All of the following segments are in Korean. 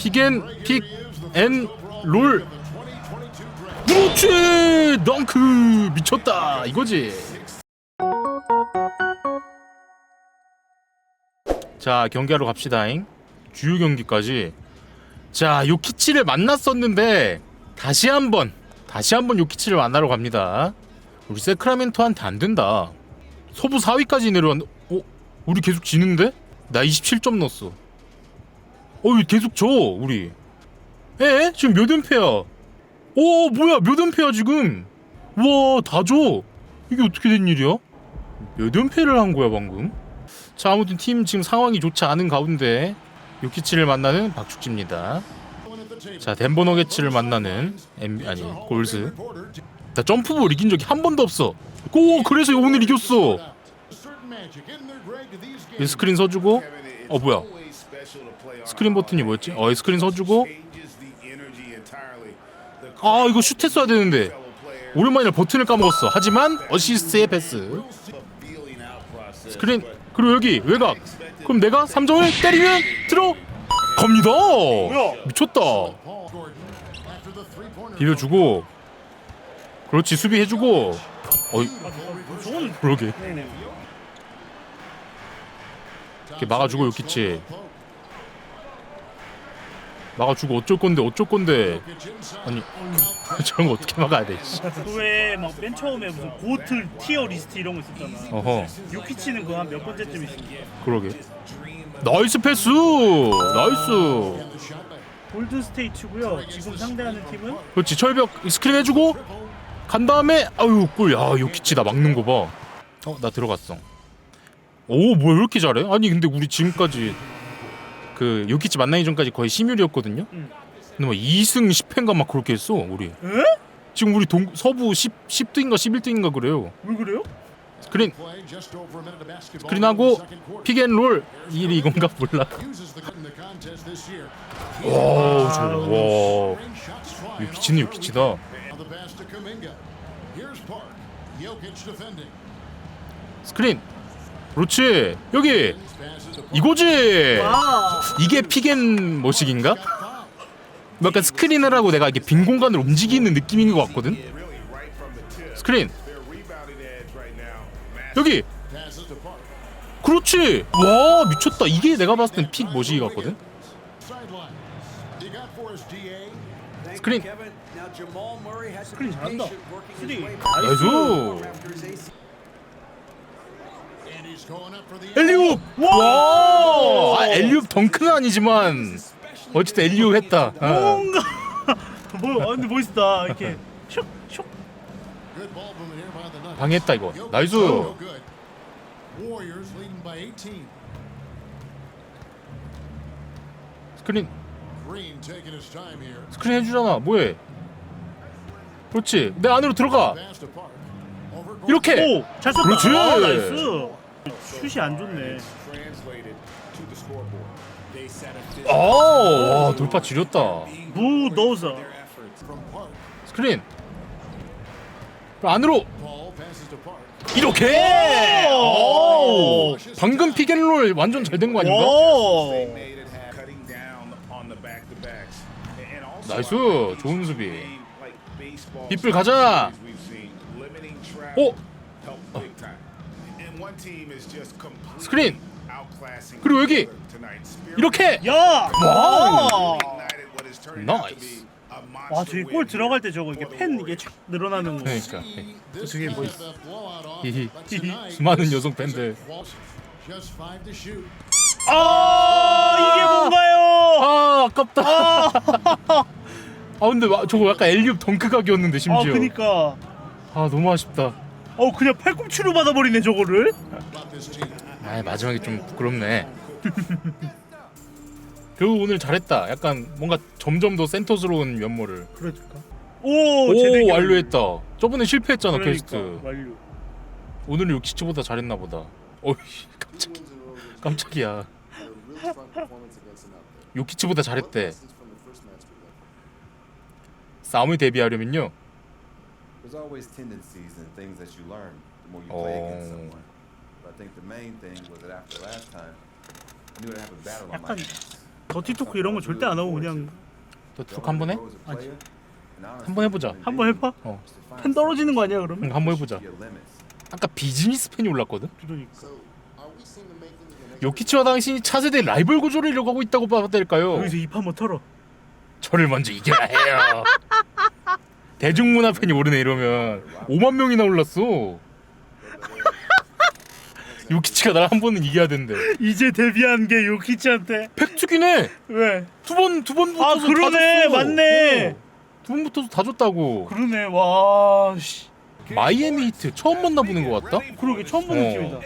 픽앤 픽앤롤 그렇지 덩크. 미쳤다. 이거지. 자 경기하러 갑시다잉. 주요 경기까지. 자 요키치를 만났었는데 다시 한번 다시 한번 요키치를 만나러 갑니다. 우리 세크라멘토한테 안 된다. 서부 4위까지 내려왔 어? 우리 계속 지는데? 나 27점 넣었어 어 이거 계속 져 우리. 에? 지금 몇 연패야? 오 뭐야 몇 연패야 지금? 와다줘. 이게 어떻게 된 일이야? 몇 연패를 한 거야 방금? 자 아무튼 팀 지금 상황이 좋지 않은 가운데 요키치를 만나는 박축지입니다. 자 덴버 너게츠를 만나는 M 아니 골스. 나 점프볼 이긴 적이 한 번도 없어. 오 그래서 오늘 이겼어. 이 스크린 서주고. 어 뭐야 스크린 버튼이 뭐였지? 어 스크린 서주고. 아 이거 슛 했어야 되는데. 오랜만이라 버튼을 까먹었어. 하지만 어시스트의 패스. 스크린 그리고 여기 외곽. 그럼 내가 3점을 때리면 들어 갑니다. 미쳤다. 비벼주고. 그렇지 수비해주고. 어이 그러게. 이렇게 막아주고 요키치 막아주고 어쩔 건데 어쩔 건데. 아니 저런 거 어떻게 막아야 돼 씨. 그왜막맨 처음에 무슨 고트 티어 리스트 이런 거 있었잖아. 어허. 유키치는 그거 한몇 번째쯤 있어. 그러게. 나이스 패스! 나이스! 골드 스테이츠고요. 지금 상대하는 팀은? 그렇지 철벽 스크린 해주고 간 다음에 아유 꿀야 요키치 나 막는 거봐어 나 들어갔어. 오 뭐야 왜 이렇게 잘해? 아니 근데 우리 지금까지 그 요키치 만나기 전까지 거의 심율이었거든요. 응. 근데 뭐 2승 10패인가 막 그렇게 했어 우리. 에? 지금 우리 동 서부 10 10등인가 11등인가 그래요. 왜 그래요? 스크린 스크린하고 픽앤롤 일이 이건가 몰라. 와 저거 와 요키치는 요키치다. 스크린 그렇지. 여기 이거지? 와. 이게 픽앤 머식인가? 뭐 약간 스크린을 하고 내가 이게 빈 공간을 움직이는 느낌인 것 같거든? 스크린. 여기! 그렇지! 와 미쳤다. 이게 내가 봤을 땐 픽 머시기 같거든? 스크린. 스크린 잘한다. 나이스 엘리웁! 와! 아, 엘리웁 덩크는 아니지만 어쨌든 엘리웁 했다. 어. 뭔가! 뭐 아, 근데 멋있다. 이렇게. 슉슉. 방해했다 이거. 나이스! 스크린. 스크린 해주잖아. 뭐해? 그렇지. 내 안으로 들어가. 이렇게! 오, 잘 썼다. 그렇지. 아, 나이스. 슛이 안 좋네. 아 와 돌파 지렸다. 무도저. 스크린. 안으로. 이렇게. 오! 방금 픽앤롤 완전 잘 된 거 아닌가? 오. 나이스 좋은 수비. 빗불 가자. 오 스크린 그리고 여기 이렇게 야. 와우. 와. 나이스 와, 저기 골 들어갈 때 저거 이게 팬 이게 촥 늘어나는 거. 그러니까 저게 뭐 있어? 히히 수많은 여성 팬들 아, 이게 뭔가요? 아 아깝다 아 근데 와- 저거 약간 엘리웁 덩크 각이었는데 아, 심지어 그니까. 아 너무 아쉽다 어, 그냥 팔꿈치로 받아버리네 저거를. 아 마지막에 좀 부끄럽네. 결국 오늘 잘했다. 약간 뭔가 점점 더 센터스러운 면모를. 그러니까. 오, 제대로 오 완료했다. 저번에 실패했잖아 그러니까, 퀘스트. 완료. 오늘은 요키치보다 잘했나 보다. 어이 깜짝이야 깜짝이야. 요키치보다 잘했대. 싸움을 대비하려면요 There's always tendencies and things that you learn the more you play against Oh. someone. But I think the main thing was that after last time, I knew I'd have a battle on my 약간 hands. 더티 토크 이런 거 절대 안 하고 그냥 한번 해? As a player, and honestly, 한번 해보자. 한 번 해봐. 어, 팬 떨어지는 거 아니야 그러면? 응, 한 번 해보자. your limits. 아까 비즈니스 팬이 올랐거든. 그러니까. 요키치와 당신이 차세대 라이벌 구조를 이뤄가고 있다고 봐도 될까요? 여기서 입 한번 털어. 저를 먼저 이겨야 해요. 대중문화 팬이 오르네 이러면 5만 명이나 올랐어. 요키치가 날 한 번은 이겨야 된대. 이제 데뷔한 게 요키치한테 팩트긴 해. 왜? 두 번 두 번 붙어서 아, 그러네. 다 줬어. 맞네. 어, 두번 붙어서 다 줬다고. 그러네. 와 씨. 마이애미 히트 처음 만나보는 것 같다. 그러게 처음 보는 어. 팀이다.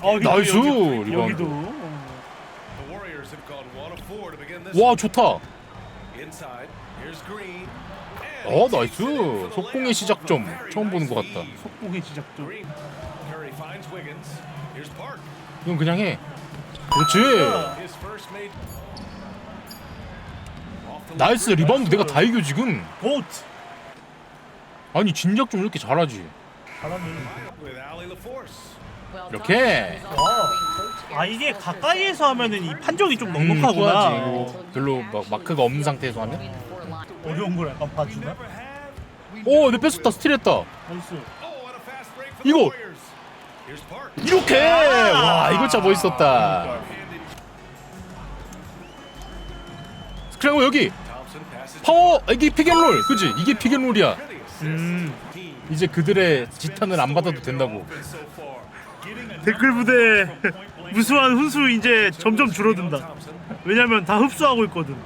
아, 여기도, 나이스, 여기, 리바운드. 여기도. The 와 좋다. 어 나이스. 속공의 시작점 처음 보는 것 같다. 속공의 시작점. 이건 그냥 해. 그렇지. 나이스 리바운드. 내가 다 이겨 지금. 아니 진작 좀 이렇게 잘하지. 잘하네. 이렇게. 아 이게 가까이에서 하면은 이 판정이 좀 음, 넉넉하구나. 이거 별로 막 마크가 없는 상태에서 하면. 어려운 걸 약간 봐주나? 오, 내 뺐었다. 스틸했다. 나이스. 이거. 이렇게. 와, 이거 진짜 멋있었다. 그리고 여기. 파워 이게 픽앤롤, 그지? 이게 assist. 음. 이제 그들의 지탄을 안 받아도 된다고. 댓글 부대 무수한 훈수 이제 점점 줄어든다. 왜냐면 다 흡수하고 있거든.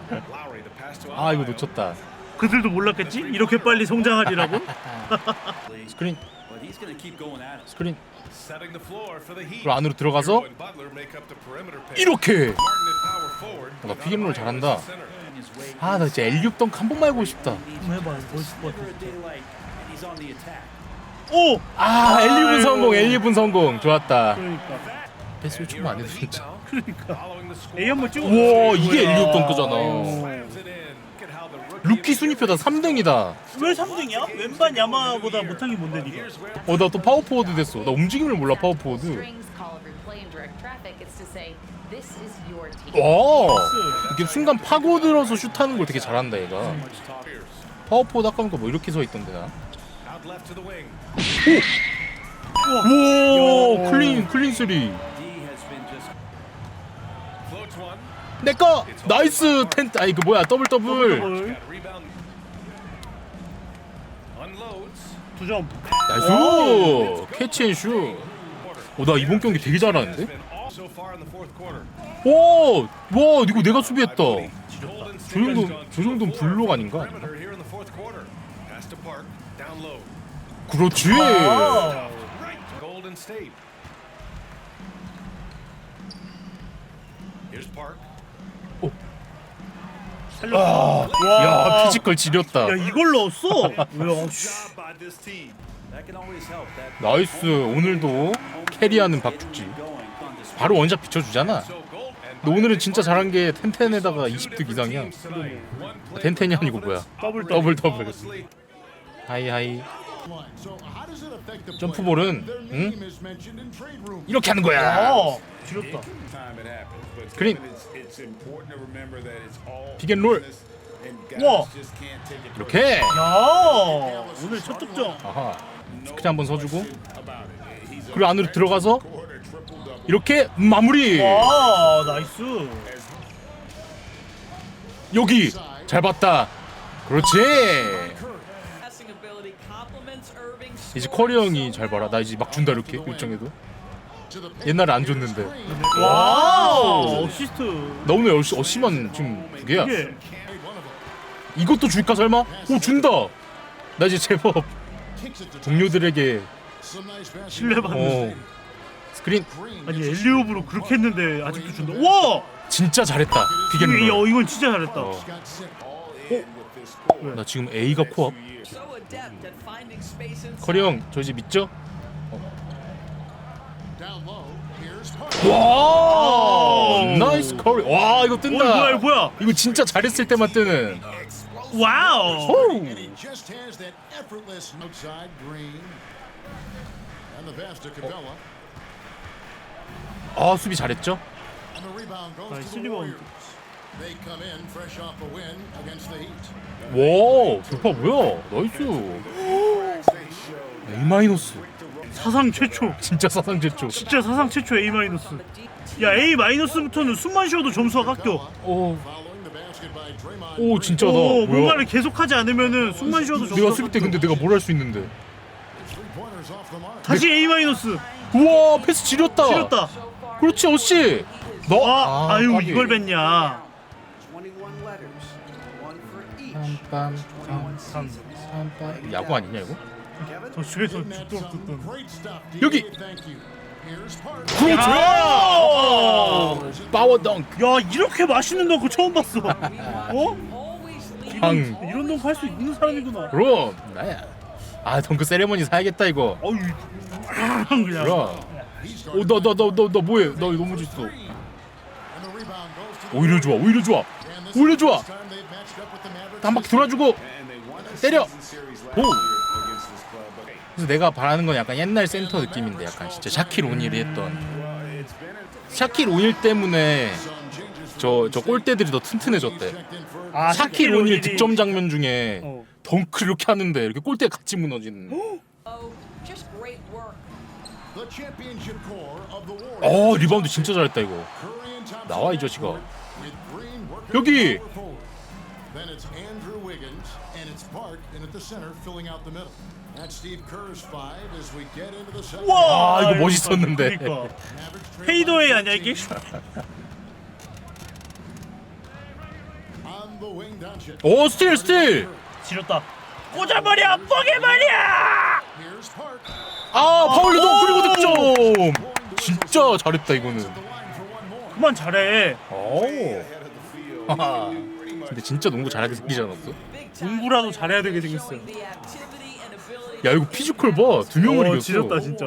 아, 이거. 놓쳤다. 그들도 몰랐겠지? 이렇게 빨리 성장하리라고? 스크린. 스크린. 그리고 안으로 들어가서. 이렇게. 나 픽앤롤 잘한다. 아, 나 진짜 엘리웁 덩크 한 번만 해보고 싶다. 한번 해봐. 멋있을 것 같아. 오! 아, 아이고. 성공, 엘리웁 성공. 좋았다. 그러니까. 패스 좀안 해도 진짜. 그러니까. A 한번 찍어. 우와, 이게. 엘리웁 덩크잖아. 루키 순위표다 3등이다. 왜 3등이야? 왼반 야마보다 못한 게 뭔데 니가? 어, 나 또 파워포워드 됐어. 나 움직임을 몰라, 파워포워드. 와, 이게 순간 파고들어서 슛하는 걸 되게 잘한다, 얘가. ears. 파워포워드 아까 보니까 뭐 이렇게 서 있던데, 나. 오, 클린, 클린 쓰리. 내꺼! 나이스! 텐, 아니, 그 뭐야, 더블 더블. 두 점. 나이스! 캐치 앤 슛. 오, 나 이번 경기 되게 잘하는데? been all so far in the fourth quarter. 오! 와, 이거 내가 수비했다. The floor 블록 아닌가? here 그렇지! 아. Park. 살렸어. 야, 피지컬 지렸다. 야 이걸 넣었어? 야 씨. 나이스. 오늘도 캐리하는 박죽지. 바로 원샷 비춰주잖아. 너 오늘은 진짜 잘한 게 텐텐에다가 20득 이상이야. 텐텐이 아니고 뭐야. 더블 더블 더블. 더블. Honestly, 하이 하이. 점프볼은 응? 응? 이렇게 하는 거야. 아 지렸다. 스크린. 픽앤롤 우와. 이렇게. 야 오늘 첫 득점. 아하. 스크린 한번 서주고. 그리고 안으로 들어가서 이렇게 마무리. 와 나이스. 여기 잘 봤다. 그렇지. 이제 커리어 형이 잘 봐라. 나 이제 막 준다 이렇게 요청해도. 옛날에 안 줬는데. 와우 어시스트. 나 오늘 어시, 어시만 지금 두 개야. 이게 이것도 줄까 설마? 오 준다. 나 이제 제법 동료들에게 신뢰받는. 어 스크린 아니 엘리오브로 그렇게 했는데 아직도 준다. 와. 진짜 잘했다. 이거, 비겐 이거 이건 진짜 잘했다. 어. 나 지금 A가 코앞. 커리 형, 저 이제 믿죠? 와, 나이스 커리. 와, 이거 어 뜬다. 이거 뭐야 뭐야? 이거 진짜 잘했을 때만 뜨는. 와우. Cabela. 아 수비 잘했죠? 리바운드. Warriors. They come in fresh off a win against the Heat. 와 돌파 뭐야 나이스 A 마이너스 사상 최초. 진짜 사상 최초 진짜 사상 최초 A 마이너스. 야 A 마이너스부터는 숨만 쉬어도 점수가 깎여. 오, Following the basket by Draymond 오. 진짜다 오, 뭐야 뭔가를 계속하지 않으면은 숨만 쉬어도 점수가 내가 수비 때 깎여. 근데 내가 뭘 할 수 있는데 Three pointers off the mark. 다시 A 마이너스. 우와 패스 지렸다 지렸다. 그렇지 어씨 너 아, 아 유 까비. 이걸 뱉냐. 21 letters, one for each. 빰빰 21 seasons. 빰빰 야구 아니냐 이거? 저 주에서 Didn't that 죽도 some 듣던. 여기. DJ, Thank you. Here's Park. 그렇지 야! 파워 덩크 야 이렇게 맛있는 덩크 처음 봤어. 어? 방 이런 덩크 할 수 있는 사람이구나. 그럼 나야 아 덩크 세레머니 사야겠다 이거 어유 그냥. 그럼 He's 오너너너너너 뭐해 너 너무 the 오히려 좋아 오히려 좋아 Mavericks 한 바퀴 돌아주고 때려. 오. 그래서 내가 바라는 건 약간 옛날 센터 느낌인데 약간 진짜 샤킬 오닐이 했던 샤킬 오닐 때문에 저 저 골대들이 더 튼튼해졌대 아, 샤킬 오닐 득점 장면 중에 어. 덩크 이렇게 하는데 이렇게 골대 같이 무너지는 Oh. 어 리바운드 진짜 잘했다 이거 나와, 이 자식아. 여기. Then it's Andrew Wiggins and it's Park in at the center filling out the middle. That's Steve Kerr's five as we get into the second. 와 아, 이거 멋있었는데. 그러니까. Mavericks trail 페이더웨이 아니야 이게? 17. On the wing, Doncic. 오 스틸 스틸 지렸다. 꽂아버려 뽀개버려. Here's Park. 아 파울리도 그리고 득점 진짜 잘했다 이거는 The line for one more. 그만 잘해. 오. 근데 진짜 농구 잘하게 생기지 않았어? 공부라도 잘해야 되게 생겼어. 야 이거 피지컬 봐 두 명을 어, 이겼어 지렸다 진짜.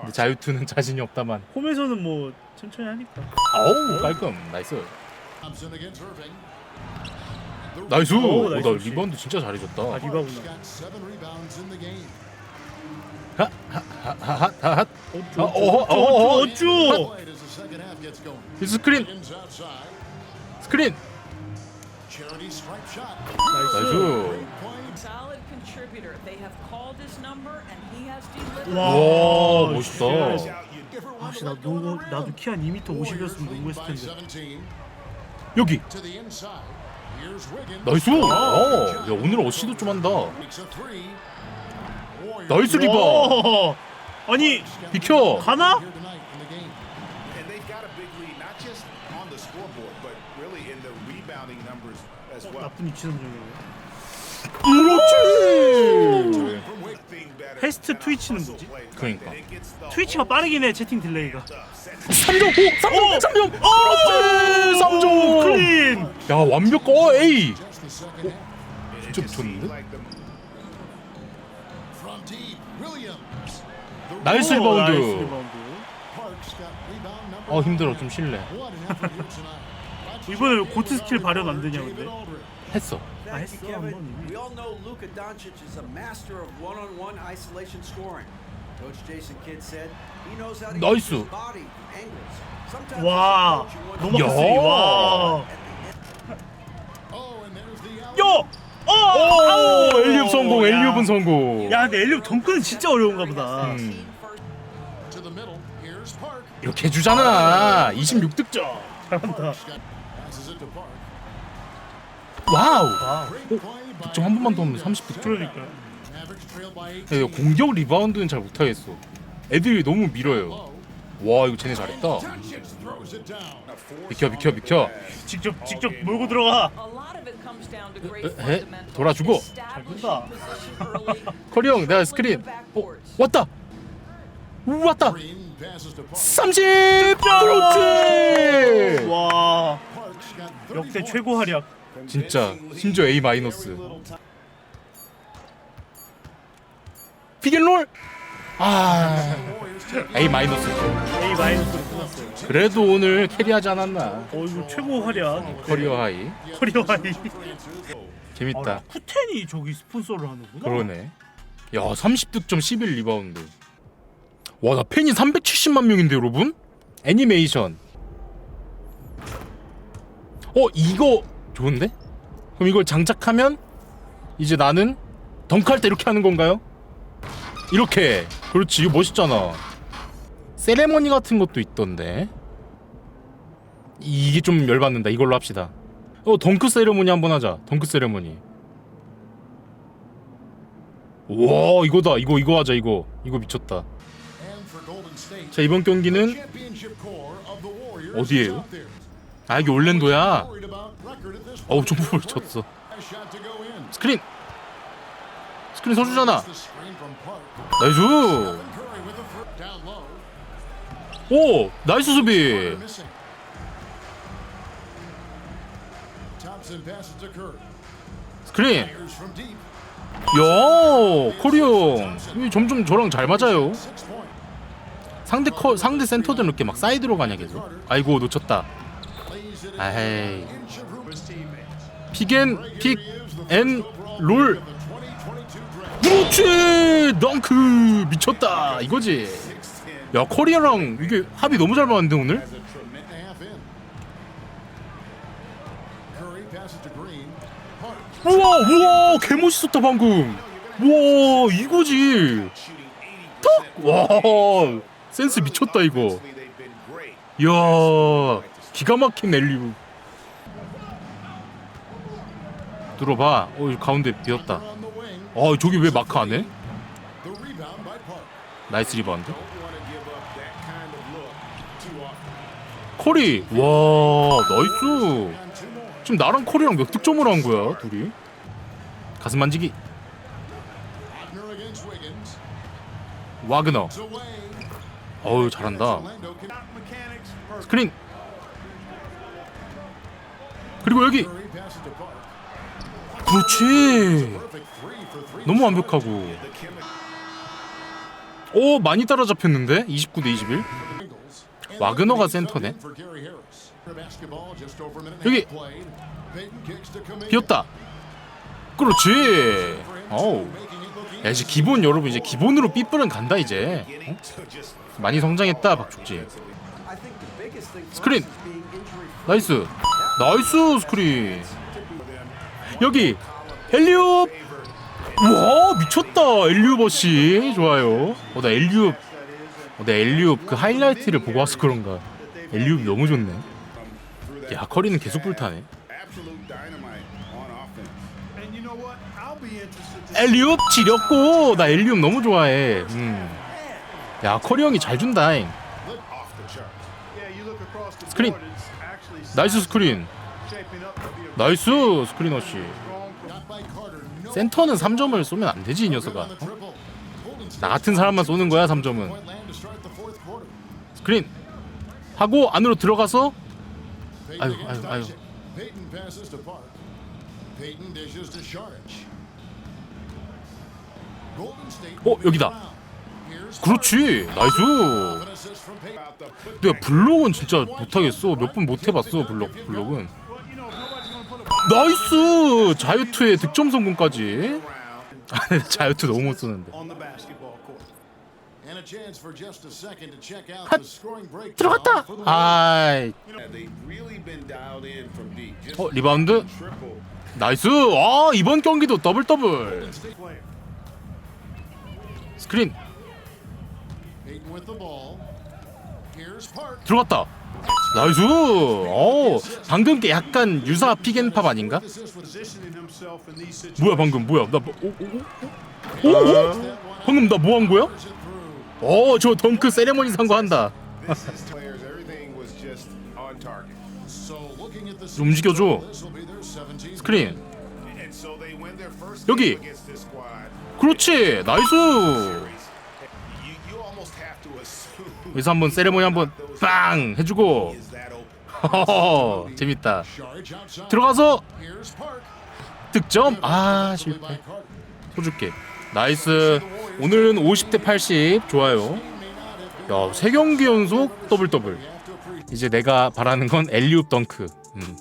근데 자유투는 자신이 없다만 홈에서는 뭐 천천히 하니까. 아우 깔끔 나이스 나이스 오, 오, 나. 리바운드 진짜 잘해줬다 아, 리바구나. Park's got seven rebounds in the game. 하하하하 어쭈 아, 어허, 어허, 어쭈 어쭈. Going. 스크린. 스크린. 나이스. 와와 멋있다. 아씨 나 농구 나도 키 한 2m 50이었으면 농구했을 텐데. 17 여기. 나이스 어, 야 오늘 어시도 좀 한다 나이스 리바 와. 아니 비켜 가나? here tonight in the game. And they've lead, not just on the scoreboard, but really in the rebounding numbers as well. 나쁜 위치 선정이네. 그렇지. 패스트 트위치는 뭐지? 그러니까 트위치가 빠르긴 해 채팅 딜레이가. 3점 오 3점 3점 그렇지 3점 클린. 야 완벽 어 에이 Just the second half. 진짜. The 나이스 오, 리바운드 나이스 리바운드. Parks got rebound number 어 힘들어 좀 쉴래. 이번에 왜 고트 스킬 발현 안 되냐 근데? 했어 아 했어 Kevin, 한번 이미. we all know Luka Doncic is a master of one-on-one isolation scoring. Coach Jason Kidd said he knows how to Nice. use his body from angles. Sometimes 와 as a coach, you want 넘어갔어. 야. 와. Oh. 어. 오 아우. 엘리웁 성공 야. 엘리웁은 성공 야 근데 엘리웁 덩크는 진짜 어려운가 보다. 음, 이렇게 해주잖아 26득점 잘한다. 와우 by 득점 한 번만 더 하면 30득점 그러니까. 야, 18. 이거 공격 리바운드는 잘 못하겠어 애들이 너무 밀어요. 와 이거 쟤네 잘했다. 비켜 비켜 비켜 직접 직접 몰고 들어가. 에. 돌아주고. Early, 커리 형 내가 스크린 어. 왔다 왔다 Green passes to Park. 30 그렇지 와 Parks got 30 역대. 최고 활약. 진짜 심지어 A 마이너스 피겐롤 아 A 마이너스 A 마이너스로 끝났어요. 그래도 오늘 캐리하지 않았나 어 이거 최고 활약. 커리어 하이 커리어 하이. 재밌다 아, 쿠텐이 저기 스폰서를 하는구나. 그러네 야 30득점 11 리바운드 와 나 팬이 370만 명인데 여러분? 애니메이션. 어 이거 좋은데? 그럼 이걸 장착하면 이제 나는 덩크할 때 이렇게 하는 건가요? 이렇게. 그렇지 이거 멋있잖아. 세레머니 같은 것도 있던데. 이게 좀 열받는다. 이걸로 합시다. 어 덩크 세레모니 한번 하자. 덩크 세레모니. 와 이거다. 이거 이거 하자 이거. 이거 미쳤다 자 이번 경기는 there. 아 이게 올랜도야 어우. 점프볼 쳤어. 스크린 스크린 서주잖아. 나이스. 오 나이스 수비. 스크린. 야 코리형 이 점점 저랑 잘 맞아요. 상대 커 상대 센터들은 이렇게 막 사이드로 가냐 계속. 아이고 놓쳤다. teammates. 픽앤 픽앤롤. The 2022 draft. 그렇지! 덩크! 미쳤다. 이거지. 야 코리아랑 이게 합이 너무 잘 맞는데 오늘. 우와 우와 개 멋있었다 방금. 우와 이거지. 턱와 센스 미쳤다 이거 이야 기가 막힌 엘리우 들어봐 어 가운데 비었다. 어 저기 왜 마크 안 해? 나이스 리바운드. 코리 와 나이스. 지금 나랑 코리랑 몇 득점을 한 거야 둘이 가슴 만지기. 와그너. 어우 잘한다. 스크린 그리고 여기. 그렇지. 너무 완벽하고 오 많이 따라잡혔는데 29 대 21 Angles. And 와그너가 센터네. 여기. 비었다 그렇지 어우 야 이제. 기본 여러분 이제 기본으로 삐뿔은 간다 이제. 어? 많이 성장했다 injury free. 나이스. 나이스 스크린. 여기 엘리웁 와 미쳤다 엘리웁어씨. 좋아요. 어 나 엘리웁 어, 나 엘리웁 그 하이라이트를 보고 와서 그런가. 엘리웁 너무 좋네. 야 커리는 계속 불타네 엘리웁 지렸고 나 엘리웁 너무 좋아해 음. 야 커리 형이 잘 준다 잉. Off the charts. Yeah, you look across the Screen. board, it's actually 나이스 스크린 나이스 Carter. No 센터는 3점을 쏘면 안 되지 이 녀석아 나 같은 사람만 쏘는 거야 3점은 point land to start the fourth quarter. 스크린 하고 안으로 들어가서 아유, 아유, 아유. 어, 여기다. 그렇지 나이스 내가 블록은 진짜 못하겠어 몇 번 못 해봤어 블록 블록은 나이스 자유투의 득점 성공까지 아, 자유투 너무 못 break. 들어갔다 아이 어 리바운드. 나이스 아 이번 경기도 더블 더블. 스크린. 들어갔다 나이스 어 방금 게 약간 유사 픽앤팝 아닌가. 뭐야 방금 뭐야 나 뭐, 오, 오, 오, 오, 오? 방금 나 뭐 한 거야. 어저 덩크 세레머니 산거 한다 움직여줘. this will be their 17th 스크린 여기. 그렇지 나이스 여기서 한번 세레모니 한번 빵 해주고. 허허허 재밌다. 들어가서. 득점 아 실패. 소줄게 나이스 오늘은 50대 80 좋아요 야세 경기 연속 더블 더블 이제 내가 바라는 건 엘리웁 덩크 음.